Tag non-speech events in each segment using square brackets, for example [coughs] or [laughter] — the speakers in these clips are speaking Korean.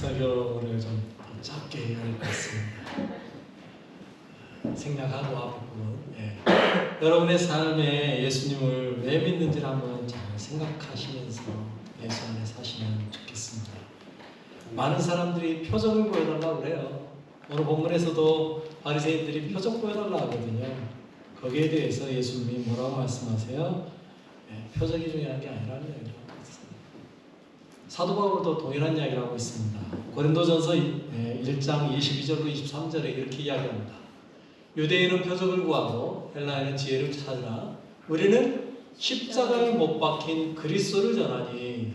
설교를 좀 짧게 해야 할것 같습니다. 생략하고 앞부분. 예. 여러분의 삶에 예수님을 왜 믿는지를 한번 잘 생각하시면서 예수 안에 사시면 좋겠습니다. 많은 사람들이 표적을 보여달라고 그래요. 오늘 본문에서도 바리새인들이 표적 보여달라 하거든요. 거기에 대해서 예수님이 뭐라고 말씀하세요? 예, 표적이 중요한 게 아니라는 있어요. 사도 바울도 동일한 이야기를 하고 있습니다. 고린도전서 1장 22절로 23절에 이렇게 이야기합니다. 유대인은 표적을 구하고 헬라인은 지혜를 찾으나 우리는 십자가에 못 박힌 그리스도를 전하니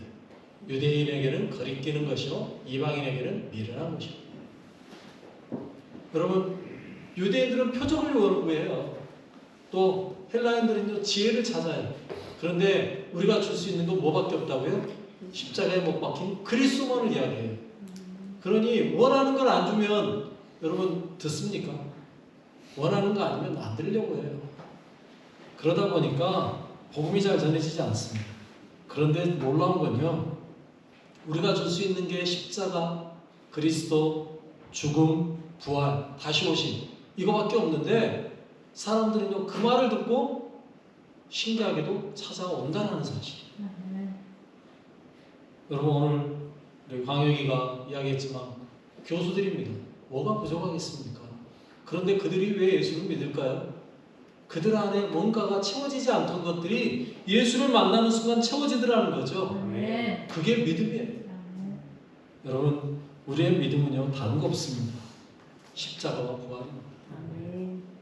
유대인에게는 거리끼는 것이요 이방인에게는 미련한 것이요. 여러분 유대인들은 표적을 요구해요. 또 헬라인들은요 지혜를 찾아요. 그런데 우리가 줄 수 있는 건 뭐밖에 없다고요? 십자가에 못 박힌 그리스도만을 이야기해요. 그러니 원하는 걸 안 주면 여러분 듣습니까? 원하는 거 아니면 안 들려고 해요. 그러다 보니까 복음이 잘 전해지지 않습니다. 그런데 놀라운 건요. 우리가 줄 수 있는 게 십자가, 그리스도, 죽음, 부활, 다시 오심 이거밖에 없는데 사람들은요 그 말을 듣고 신기하게도 찾아온다는 사실. 여러분 오늘 우리 광혁이가 이야기했지만 교수들입니다. 뭐가 부족하겠습니까? 그런데 그들이 왜 예수를 믿을까요? 그들 안에 뭔가가 채워지지 않던 것들이 예수를 만나는 순간 채워지더라는 거죠. 네. 그게 믿음이에요. 여러분 우리의 믿음은요 다른 거 없습니다. 십자가와 부활입니다.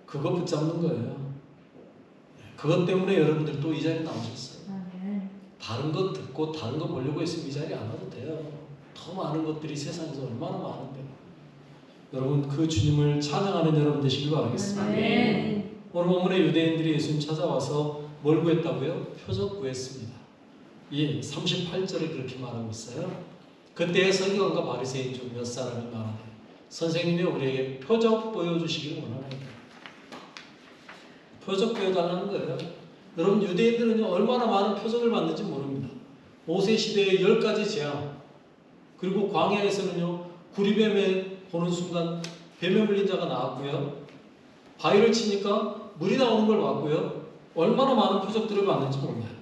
그거 붙잡는 거예요. 그것 때문에 여러분들도 이 자리에 나오셨어요. 다른 것 듣고 다른 거 보려고 했으면 이 자리에 안 와도 돼요. 더 많은 것들이 세상에서 얼마나 많은데. 여러분 그 주님을 찬양하는 여러분 되시길 바라겠습니다. 오늘 본문에 유대인들이 예수님 찾아와서 뭘 구했다고요? 표적 구했습니다. 예, 38절에 그렇게 말하고 있어요. 그때 서기관과 바리새인 중 몇 사람이 말하되 선생님이 우리에게 표적 보여주시기를 원합니다. 표적 보여달라는 거예요. 여러분 유대인들은 얼마나 많은 표적을 받는지 모릅니다. 모세 시대의 열 가지 재앙 그리고 광야에서는요 구리뱀에 보는 순간 뱀에 물린 자가 나왔고요. 바위를 치니까 물이 나오는 걸 봤고요. 얼마나 많은 표적들을 받는지 몰라요.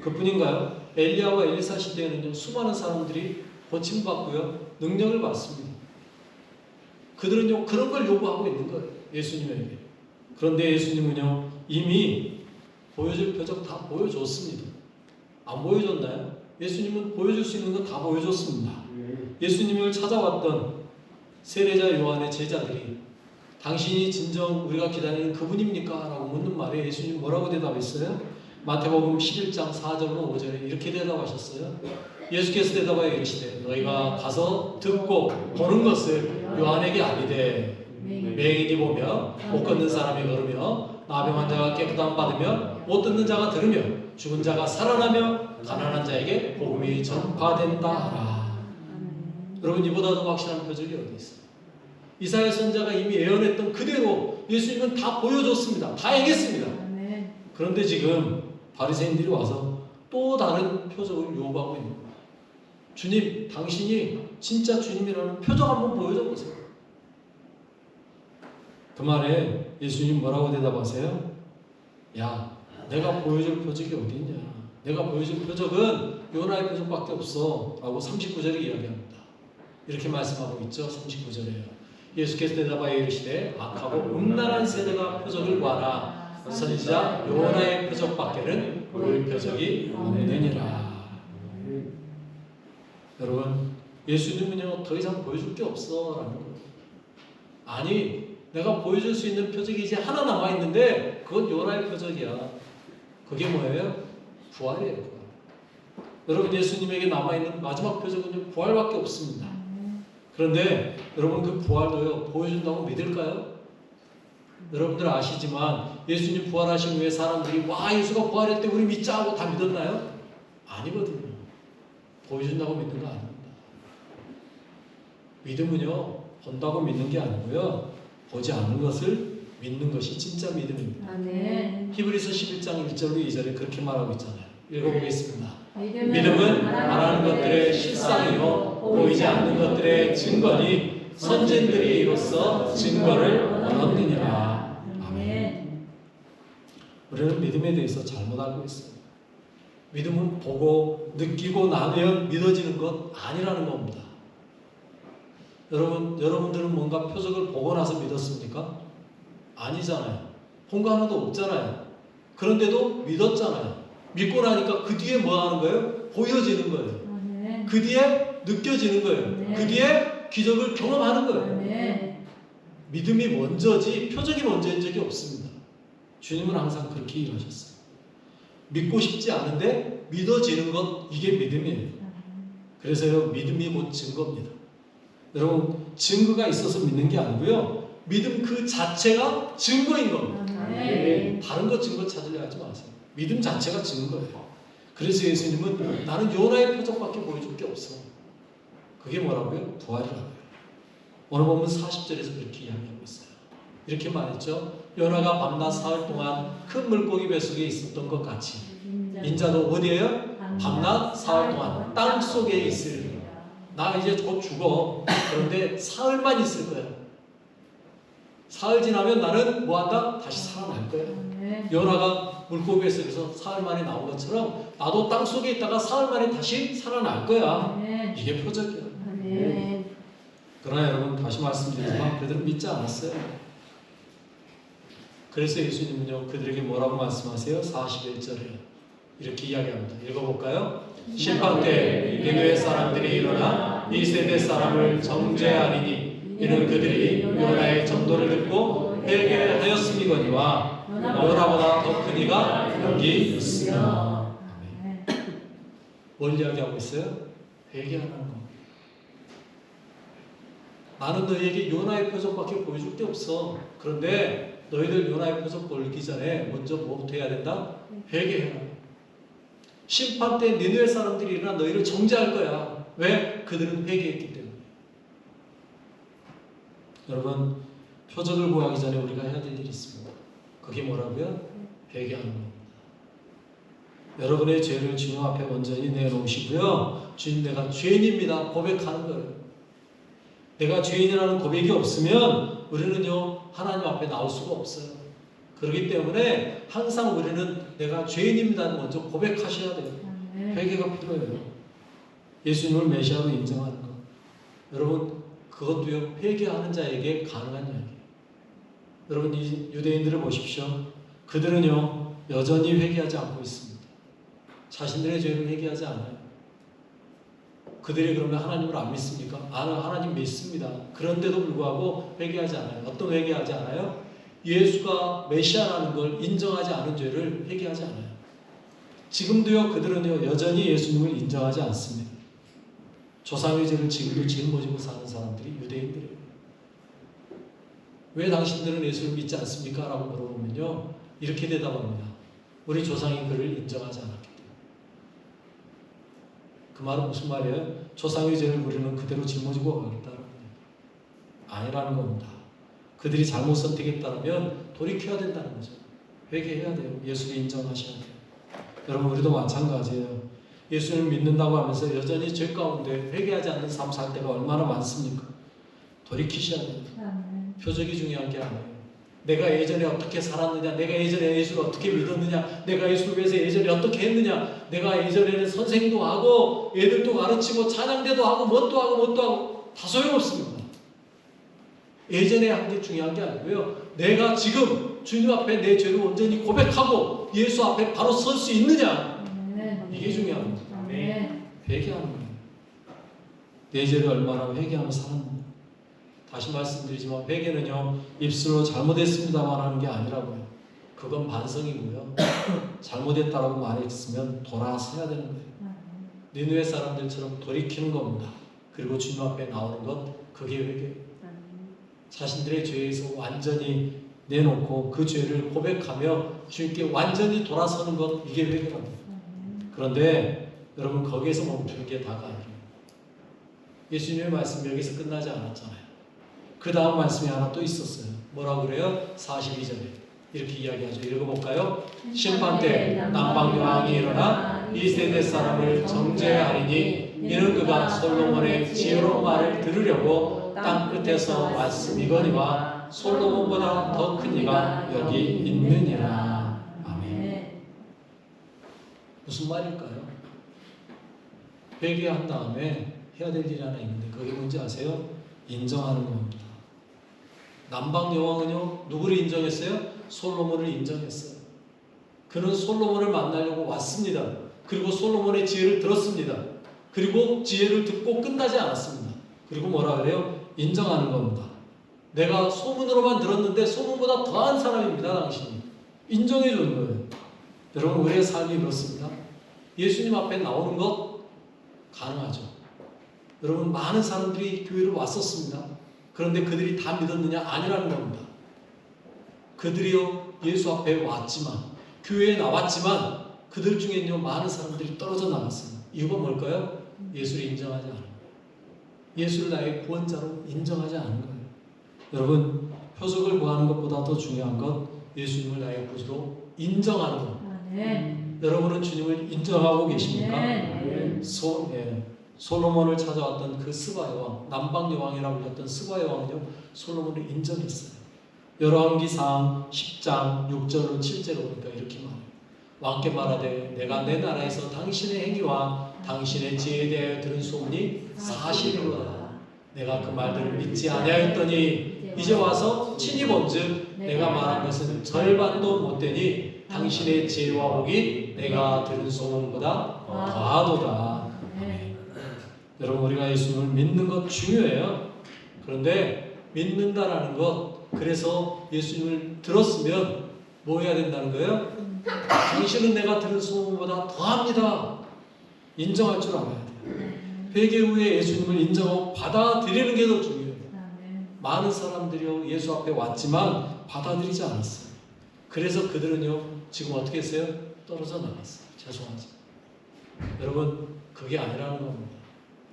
그뿐인가요? 엘리야와 엘리사 시대에는요 수많은 사람들이 고침받고요 능력을 받습니다. 그들은요 그런 걸 요구하고 있는 거예요 예수님에게. 그런데 예수님은요 이미 보여줄 표적 다 보여줬습니다. 안 보여줬나요? 예수님은 보여줄 수 있는 거다 보여줬습니다. 예수님을 찾아왔던 세례자 요한의 제자들이 당신이 진정 우리가 기다리는 그분입니까? 라고 묻는 말에 예수님 뭐라고 대답했어요? 마태복음 11장 4절로 5절에 이렇게 대답하셨어요. 예수께서 대답하여 이르시되 너희가 가서 듣고 보는 것을 요한에게 아니되 맹인이 보며 못 걷는 사람이 걸으며 나병 환자가 깨끗함 받으며 못 듣는 자가 들으며 죽은 자가 살아나며 가난한 자에게 복음이 전파된다 하라. 여러분 이보다 더 확실한 표적이 어디 있어요? 이사야 선자가 이미 예언했던 그대로 예수님은 다 보여줬습니다. 다 행했습니다. 그런데 지금 바리새인들이 와서 또 다른 표적을 요구하고 있는 거예요. 주님, 당신이 진짜 주님이라는 표적 한번 보여줘 보세요. 그 말에 예수님 뭐라고 대답하세요? 야, 내가 보여줄 표적이 어디 있냐? 내가 보여줄 표적은 요나의 표적밖에 없어. 라고 39절에 이야기합니다. 이렇게 말씀하고 있죠. 39절에요. 예수께서 대답하여 이르시되 악하고 음란한 세대가 표적을 구하라. 선지자 요나의 표적밖에는 볼 표적이 없느니라. 여러분, 예수님은요 더 이상 보여줄 게 없어 라는 거예요. 아니, 내가 보여줄 수 있는 표적이 이제 하나 남아 있는데 그건 요나의 표적이야. 그게 뭐예요? 부활이에요. 부활. 여러분 예수님에게 남아 있는 마지막 표적은요 부활밖에 없습니다. 그런데 여러분 그 부활도요 보여준다고 믿을까요? 여러분들 아시지만 예수님 부활하신 후에 사람들이 와 예수가 부활했대 우리 믿자 하고 다 믿었나요? 아니거든요. 보여준다고 믿는 거 아닙니다. 믿음은요 본다고 믿는 게 아니고요 보지 않는 것을 믿는 것이 진짜 믿음입니다. 히브리서 11장 1절로 2절에 그렇게 말하고 있잖아요. 읽어보겠습니다. 믿음은 말하는 것들의 실상이요 보이지 않는 것들의 증거니 선진들이 이로써 증거를 얻었느니라. 아멘. 우리는 믿음에 대해서 잘못 알고 있어요. 믿음은 보고 느끼고 나면 믿어지는 것 아니라는 겁니다. 여러분, 여러분들은 뭔가 표적을 보고 나서 믿었습니까? 아니잖아요. 본거 하나도 없잖아요. 그런데도 믿었잖아요. 믿고 나니까 그 뒤에 뭐 하는 거예요? 보여지는 거예요. 아멘. 그 뒤에 느껴지는 거예요. 네. 그 뒤에 기적을 경험하는 거예요. 아멘. 믿음이 먼저지 표적이 먼저인 적이 없습니다. 주님은 항상 그렇게 일하셨어요. 믿고 싶지 않은데 믿어지는 것 이게 믿음이에요. 그래서요 믿음이 곧 증거입니다. 여러분 증거가 있어서 믿는 게 아니고요 믿음 그 자체가 증거인 겁니다. 아멘. 다른 것 증거 찾으려 하지 마세요. 믿음 자체가 증거예요. 그래서 예수님은 나는 요나의 표적밖에 보여줄 게 없어. 그게 뭐라고요? 부활이라고요. 오늘 보면 40절에서 그렇게 이야기하고 있어요. 이렇게 말했죠. 요나가 밤낮 사흘 동안 큰 물고기 뱃속에 있었던 것 같이 인자도 어디에요? 밤낮 사흘 동안 땅 속에 있으리라. 나 이제 곧 죽어. 그런데 사흘만 있을 거야. 사흘 지나면 나는 뭐 한다? 다시 살아날 거야. 아멘. 요나가 물고기 뱃속에서 사흘 만에 나온 것처럼 나도 땅 속에 있다가 사흘 만에 다시 살아날 거야. 아멘. 이게 표적이야. 아멘. 그러나 여러분 다시 말씀드리지만 그들은 믿지 않았어요. 그래서 예수님은요 그들에게 뭐라고 말씀하세요? 41절에 이렇게 이야기합니다. 읽어볼까요? 심판 때 니느웨 사람들이 일어나 이 세대 사람을 정죄하리니 이는 그들이 요나의 전도를 듣고 회개하였음이거니와 요나보다 더 큰 이가 여기 아멘. 뭘 이야기하고 있어요? 회개하는 거. 나는 너희에게 요나의 표적밖에 보여줄 게 없어. 그런데 너희들 요나의 표적 보기 전에 먼저 뭐부터 해야 된다? 회개해라. 심판 때 니느웨 사람들이 일어나 너희를 정죄할 거야. 왜? 그들은 회개했기 때문에. 여러분 표적을 구하기 전에 우리가 해야 될 일이 있습니다. 그게 뭐라고요? 회개하는 겁니다. 여러분의 죄를 주님 앞에 온전히 내놓으시고요. 주님 내가 죄인입니다. 고백하는 거예요. 내가 죄인이라는 고백이 없으면 우리는요 하나님 앞에 나올 수가 없어요. 그렇기 때문에 항상 우리는 내가 죄인입니다. 먼저 고백하셔야 돼요. 회개가 필요해요. 예수님을 메시아로 인정하는 것. 여러분 그것도요 회개하는 자에게 가능한 이야기예요. 여러분 이 유대인들을 보십시오. 그들은요 여전히 회개하지 않고 있습니다. 자신들의 죄를 회개하지 않아요. 그들이 그러면 하나님을 안 믿습니까? 아, 하나님 믿습니다. 그런데도 불구하고 회개하지 않아요. 어떤 회개하지 않아요? 예수가 메시아라는 걸 인정하지 않은 죄를 회개하지 않아요. 지금도요, 그들은요, 여전히 예수님을 인정하지 않습니다. 조상의 죄를 지금도 짊어지고 사는 사람들이 유대인들이에요. 왜 당신들은 예수를 믿지 않습니까? 라고 물어보면요, 이렇게 대답합니다. 우리 조상이 그를 인정하지 않았기 때문에. 그 말은 무슨 말이에요? 조상의 죄를 우리는 그대로 짊어지고 가겠다는. 아니라는 겁니다. 그들이 잘못 선택했다면 돌이켜야 된다는 거죠. 회개해야 돼요. 예수를 인정하셔야 돼요. 여러분 우리도 마찬가지예요. 예수를 믿는다고 하면서 여전히 죄 가운데 회개하지 않는 삶 살 때가 얼마나 많습니까? 돌이키셔야. 아멘. 표적이 중요한 게 아니에요. 내가 예전에 어떻게 살았느냐, 내가 예전에 예수를 어떻게 믿었느냐, 내가 예수를 위해서 예전에 어떻게 했느냐, 내가 예전에는 선생도 하고, 애들도 가르치고, 찬양대도 하고, 뭣도 하고, 뭣도 하고, 다 소용없습니다. 예전에 한 게 중요한 게 아니고요. 내가 지금 주님 앞에 내 죄를 온전히 고백하고, 예수 앞에 바로 설 수 있느냐. 이게 중요합니다. 회개하는 거예요. 내 죄를 얼마나 회개하며 살았는가. 다시 말씀드리지만 회개는요 입술로 잘못했습니다만 하는 게 아니라고요. 그건 반성이고요. [coughs] 잘못했다라고 말했으면 돌아서야 되는 거예요. 니누의 사람들처럼 돌이키는 겁니다. 그리고 주님 앞에 나오는 것 그게 회개. 자신들의 죄에서 완전히 내놓고 그 죄를 고백하며 주님께 완전히 돌아서는 것 이게 회개랍니다. 그런데 여러분 거기에서 멈추는 게 다가 아니에요. 예수님의 말씀 여기서 끝나지 않았잖아요. 그 다음 말씀이 하나 또 있었어요. 뭐라고 그래요? 42절에 이렇게 이야기하죠. 읽어볼까요? 심판 때 남방 여왕이 일어나 이 세대 사람을 정죄하리니 이는 그가 솔로몬의 지혜로운 말을 들으려고 땅 끝에서 왔음이거니와 솔로몬보다 더 큰 이가 여기 있느니라. 아멘. 네. 무슨 말일까요? 회개한 다음에 해야 될 일이 하나 있는데 그게 뭔지 아세요? 인정하는 겁니다. 남방 여왕은요 누구를 인정했어요? 솔로몬을 인정했어요. 그는 솔로몬을 만나려고 왔습니다. 그리고 솔로몬의 지혜를 들었습니다. 그리고 지혜를 듣고 끝나지 않았습니다. 그리고 뭐라 그래요? 인정하는 겁니다. 내가 소문으로만 들었는데 소문보다 더한 사람입니다, 당신이. 인정해 주는 거예요. 여러분, 우리의 삶이 그렇습니다. 예수님 앞에 나오는 것 가능하죠. 여러분, 많은 사람들이 교회를 왔었습니다. 그런데 그들이 다 믿었느냐? 아니라는 겁니다. 그들이요, 예수 앞에 왔지만, 교회에 나왔지만, 그들 중에는요, 많은 사람들이 떨어져 나갔습니다. 이유가 뭘까요? 예수를 인정하지 않은 거예요. 예수를 나의 구원자로 인정하지 않은 거예요. 여러분, 표적을 구하는 것보다 더 중요한 것, 예수님을 나의 구주로 인정하는 것. 아멘. 여러분은 주님을 인정하고 계십니까? 네. 소, 예, 솔로몬을 찾아왔던 그 스바의 왕, 남방 여왕이라고 불렸던 스바의 왕은요, 솔로몬을 인정했어요. 열왕기상 10장 6절로 7절로 보니까 이렇게 말해요. 왕께 말하되 내가 내 나라에서 당신의 행위와 당신의 지혜에 대하여 들은 소문이 사실이로다. 내가 그 말들을 믿지 아니하였더니 이제 와서 친히 본즉 내가 말한 것은 절반도 못 되니 당신의 지혜와 복이 내가 들은 소문보다 더하도다. 네. 여러분 우리가 예수님을 믿는 것 중요해요. 그런데 믿는다라는 것 그래서 예수님을 들었으면 뭐 해야 된다는 거예요? 당신은 내가 들은 소문보다 더합니다. 인정할 줄 알아야 돼요. 회개 후에 예수님을 인정하고 받아들이는 게 더 중요해요. 많은 사람들이요 예수 앞에 왔지만 받아들이지 않았어요. 그래서 그들은요 지금 어떻게 했어요? 떨어져 나갔어요. 죄송하지. 여러분 그게 아니라는 겁니다.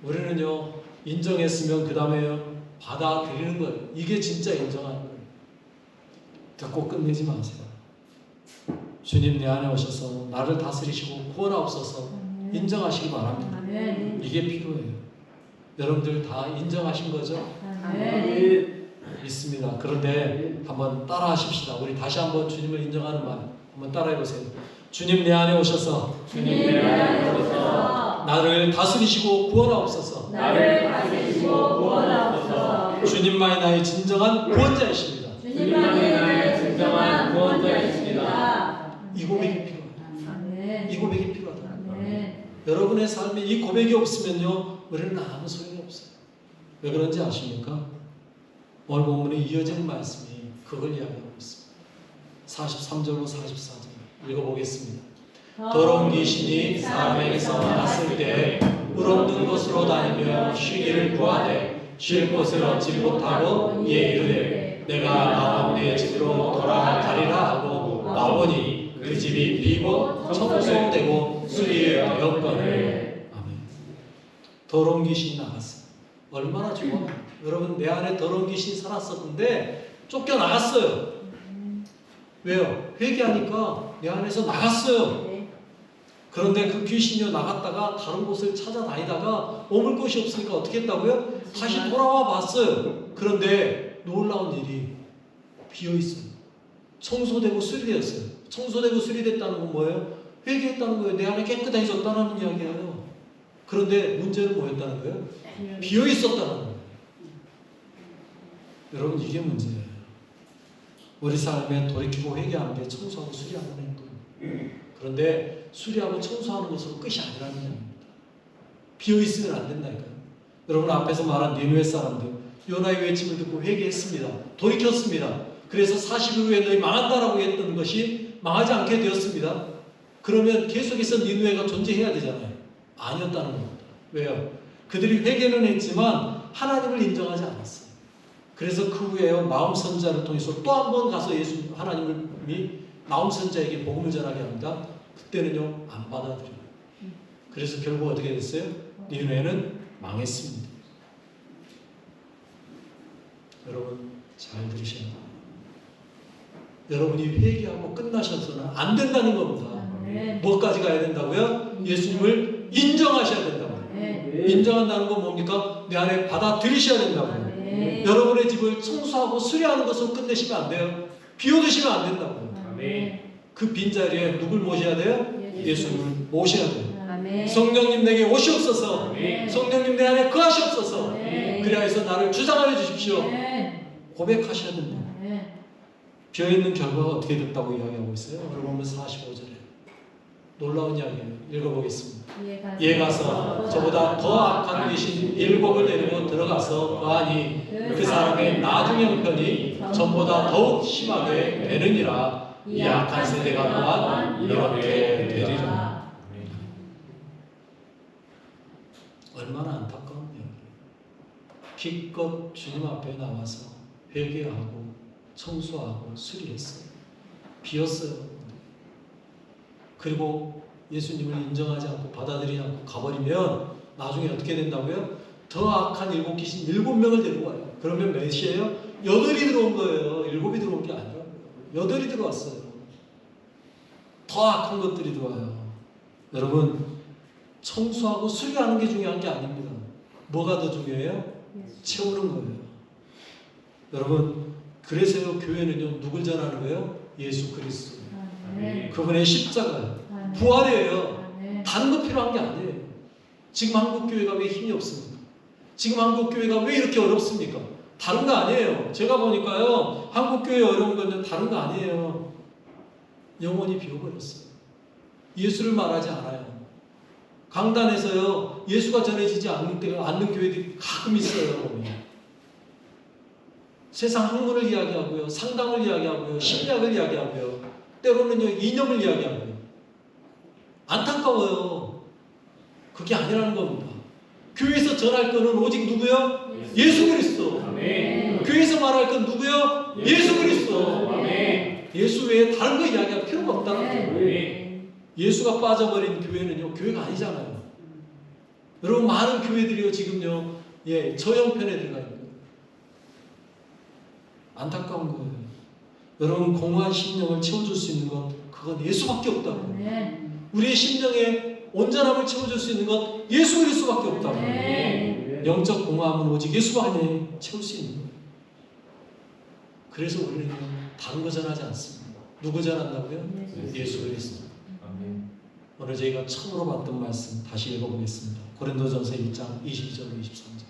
우리는요 인정했으면 그 다음에요 받아들이는 거예요. 이게 진짜 인정하는 거예요. 듣고 끝내지 마세요. 주님 내 안에 오셔서 나를 다스리시고 구원하옵소서 인정하시기 바랍니다. 아멘. 이게 필요해요. 여러분들 다 인정하신 거죠? 아멘. 있습니다. 그런데 한번 따라 하십시다. 우리 다시 한번 주님을 인정하는 말 한번 따라 해 보세요. 주님 내 안에 오셔서 주님 내 안에 오셔서 나를 다스리시고 구원하옵소서. 나를 다스리시고 구원하옵소서. 주님만이 나의 진정한 구원자이십니다. 주님만이 나의 진정한 구원자이십니다. 이 고백이. 아멘. 이 고백이 필요하다. 아멘. 여러분의 삶에 이 고백이 없으면요, 우리는 아무 소용이 없어요. 왜 그런지 아십니까? 오늘 본문에 이어지는 말씀이 그걸 이야기하고 있습니다. 43절로 44절 읽어보겠습니다. 더러운 귀신이 사람에게서 나왔을 때 물없는 곳으로 다니며 쉬기를 구하되 쉴 곳을 얻지 못하고 이에 이르되 내가 나와 내 집으로 돌아가리라 하고 나오니 그 집이 비고 청소되고 수리되었거늘 아멘 더러운 귀신이 나갔어요 얼마나 좋아요 여러분 내 안에 더러운 귀신이 살았었는데 쫓겨나갔어요 왜요? 회개하니까 내 안에서 나갔어요 네. 그런데 그 귀신이 나갔다가 다른 곳을 찾아다니다가 머물 곳이 없으니까 어떻게 했다고요? 다시 돌아와 봤어요. 그런데 놀라운 일이 비어 있어요. 청소되고 수리되었어요. 청소되고 수리됐다는 건 뭐예요? 회개했다는 거예요. 내 안에 깨끗해졌다는 이야기예요. 그런데 문제는 뭐였다는 거예요? 비어 있었다는 거예요. 여러분 이게 문제예요. 우리 삶에 돌이키고 회개하는 게 청소하고 수리하는 행동입니다. 그런데 수리하고 청소하는 것으로 끝이 아니라는 얘기입니다. 비어 있으면 안 된다니까요. 여러분 앞에서 말한 니누의 사람들 요나의 외침을 듣고 회개했습니다. 돌이켰습니다. 그래서 40일 후에 너희 망한다라고 했던 것이 망하지 않게 되었습니다. 그러면 계속해서 니누에가 존재해야 되잖아요. 아니었다는 겁니다. 왜요? 그들이 회개는 했지만 하나님을 인정하지 않았어요. 그래서 그 후에요 나움 선자를 통해서 또 한 번 가서 예수 하나님이 나움 선자에게 복음을 전하게 합니다. 그때는요 안 받아들여요. 그래서 결국 어떻게 됐어요? 니누에는 망했습니다. 여러분 잘 들으셔야 돼요. 여러분이 회개하고 끝나셔서는 안 된다는 겁니다. 아멘. 뭐까지 가야 된다고요? 예수님을 인정하셔야 된다고요. 아멘. 인정한다는 건 뭡니까? 내 안에 받아들이셔야 된다고요. 아멘. 여러분의 집을 청소하고 수리하는 것으로 끝내시면 안 돼요. 비워두시면 안 된다고요. 아멘. 그 빈자리에 누굴 모셔야 돼요? 예수님을 모셔야 돼요. 아멘. 성령님 내게 오시옵소서. 아멘. 성령님 내 안에 거하시옵소서. 아멘. 그리하여서 나를 주장하여 주십시오. 아멘. 고백하셔야 된다. 아멘. 비어있는 결과가 어떻게 됐다고 이야기하고 있어요? 여러분 45절에 놀라운 이야기예요. 읽어보겠습니다. 이에 가서 저보다 더 악한 귀신 일곱을 데리고 들어가서 거하니 그 사람의 나중 형편이 전보다 더욱 심하게 되느니라 이 악한 세대가 또한 이렇게 되리라 얼마나 안타까운 이야기예요 기껏 주님 앞에 나와서 회개하고 청소하고 수리했어요 비었어요 그리고 예수님을 인정하지 않고 받아들이지 않고 가버리면 나중에 어떻게 된다고요? 더 악한 일곱 귀신 일곱 명을 데리고 와요. 그러면 몇이에요? 여덟이 들어온 거예요. 일곱이 들어온 게 아니라고요. 여덟이 들어왔어요. 더 악한 것들이 들어와요. 여러분 청소하고 수리하는 게 중요한 게 아닙니다. 뭐가 더 중요해요? 채우는 거예요. 여러분 그래서요 교회는요 누굴 전하는 거예요? 예수 그리스도. 아멘. 그분의 십자가요. 아멘. 부활이에요. 아멘. 다른 거 필요한 게 아니에요. 지금 한국 교회가 왜 힘이 없습니까? 지금 한국 교회가 왜 이렇게 어렵습니까? 다른 거 아니에요. 제가 보니까요, 한국 교회 어려운 건요, 다른 거 아니에요. 영혼이 비어버렸어요. 예수를 말하지 않아요. 강단에서요, 예수가 전해지지 않는 때가 않는 교회들이 가끔 있어요. 세상 학문을 이야기하고요, 상담을 이야기하고요, 심리학을 이야기하고요, 때로는요 이념을 이야기하고요. 안타까워요. 그게 아니라는 겁니다. 교회에서 전할 거는 오직 누구요? 예수 그리스도. 아멘. 교회에서 말할 건 누구요? 예수 그리스도. 아멘. 예수 외에 다른 거 이야기할 필요가 없다는 거예요. 아멘. 예수가 빠져버린 교회는요, 교회가 아니잖아요. 여러분, 많은 교회들이요, 지금요, 예, 저 형편에 들어가 있는 거예요. 안타까운 거예요. 여러분, 공허한 심령을 채워줄 수 있는 것, 그건 예수밖에 없다고. 우리의 심령에 온전함을 채워줄 수 있는 것, 예수 그리스도밖에 없다고. 영적 공허함은 오직 예수만이 채울 수 있는 거예요. 그래서 우리는 다른 거 전하지 않습니다. 누구 전한다고요? 예수 그리스도. 오늘 저희가 처음으로 봤던 말씀 다시 읽어보겠습니다. 고린도전서 1장 22절 23절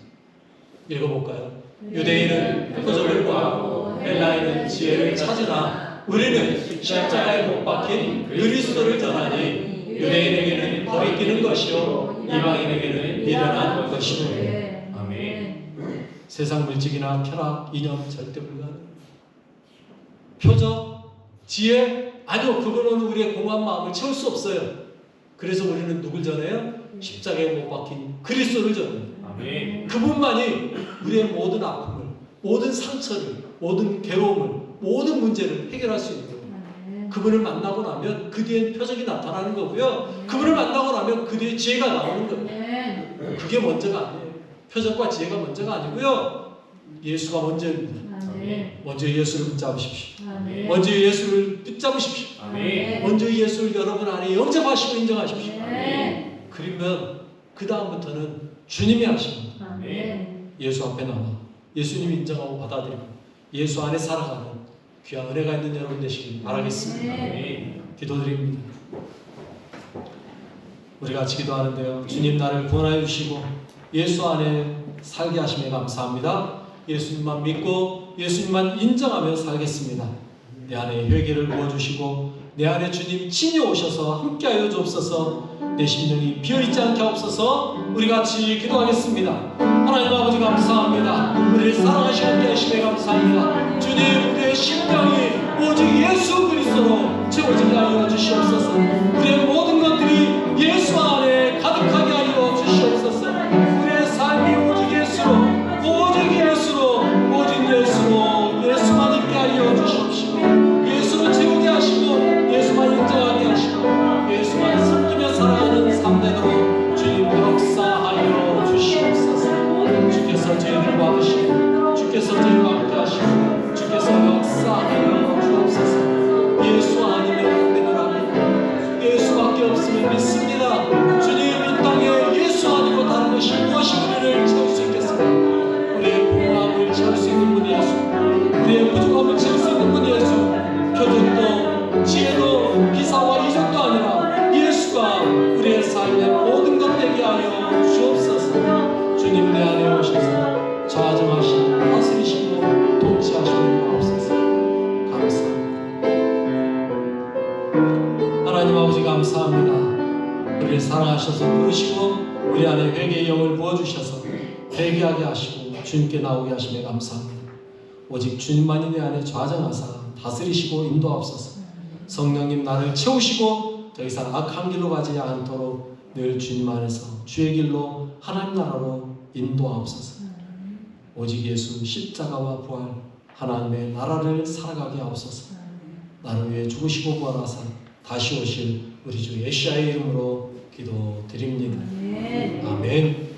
읽어볼까요? 유대인은 표적을 구하고 헬라인은 지혜를 찾으나 우리는 십자가에 못 박힌 그리스도를 전하니 유대인에게는 거리끼는 것이요 이방인에게는 미련한 것이요 아멘. 세상 물질이나 쾌락, 이념 절대 불가능. 표적, 지혜, 아니요 그거는 우리의 공허한 마음을 채울 수 없어요. 그래서 우리는 누굴 전해요? 십자가에 못 박힌 그리스도를 전해요. 아멘. 그분만이 우리의 모든 아픔을, 모든 상처를, 모든 괴로움을, 모든 문제를 해결할 수 있는. 그분을 만나고 나면 그 뒤엔 표적이 나타나는 거고요. 그분을 만나고 나면 그 뒤에 지혜가 나오는 거예요. 아멘. 그게 먼저가 아니에요. 표적과 지혜가 먼저가 아니고요. 예수가 먼저입니다. 먼저 예수를 붙잡으십시오. 먼저 예수를 붙잡으십시오. 아멘. 먼저 예수를 여러분 안에 영접하시고 인정하십시오. 아멘. 그러면 그 다음부터는 주님이 하십니다. 예수 앞에 나와 예수님 인정하고 받아들이고 예수 안에 살아가는 귀한 은혜가 있는 여러분 되시길 바라겠습니다. 아멘. 기도드립니다. 우리가 같이 기도하는데요. 주님 나를 구원하여 주시고 예수 안에 살게 하심에 감사합니다. 예수님만 믿고 예수님만 인정하며 살겠습니다. 내 안에 회개를 부어주시고 내 안에 주님 친히 오셔서 함께하여 주옵소서 내 심령이 비어있지 않게 하옵소서 우리 같이 기도하겠습니다. 하나님 아버지 감사합니다. 우리를 사랑하시고 함께 하심에 감사합니다. 주님 우리의 심령이 오직 예수 그리스도로 채워지게 하여 주시옵소서 우리의 모든 죄를 받으시 주께서 저희와 함께 하시고 주께서 역사하여 주옵소서. 예수 아니면 안 되더라고 예수밖에 없으면 믿습니다. 주님 이 땅에 예수 아니고 다른 것이 무엇이 우리를 채울 수 있겠습니까? 우리의 공허함을 채울 수 있는 분이 예수. 우리의 부족함을 채울 수 있는 분이 예수. 교통도 지혜도 하나님 아버지 감사합니다. 우리를 사랑하셔서 부르시고 우리 안에 회개의 영을 부어주셔서 회개하게 하시고 주님께 나오게 하심에 감사합니다. 오직 주님만이 내 안에 좌정하사 다스리시고 인도하옵소서. 성령님 나를 채우시고 더 이상 악한 길로 가지 않도록 늘 주님 안에서 주의 길로 하나님 나라로 인도하옵소서. 오직 예수 십자가와 부활 하나님의 나라를 살아가게 하옵소서 나를 위해 죽으시고 부활하사 다시 오실 우리 주 예수의 이름으로 기도드립니다 아멘. 아멘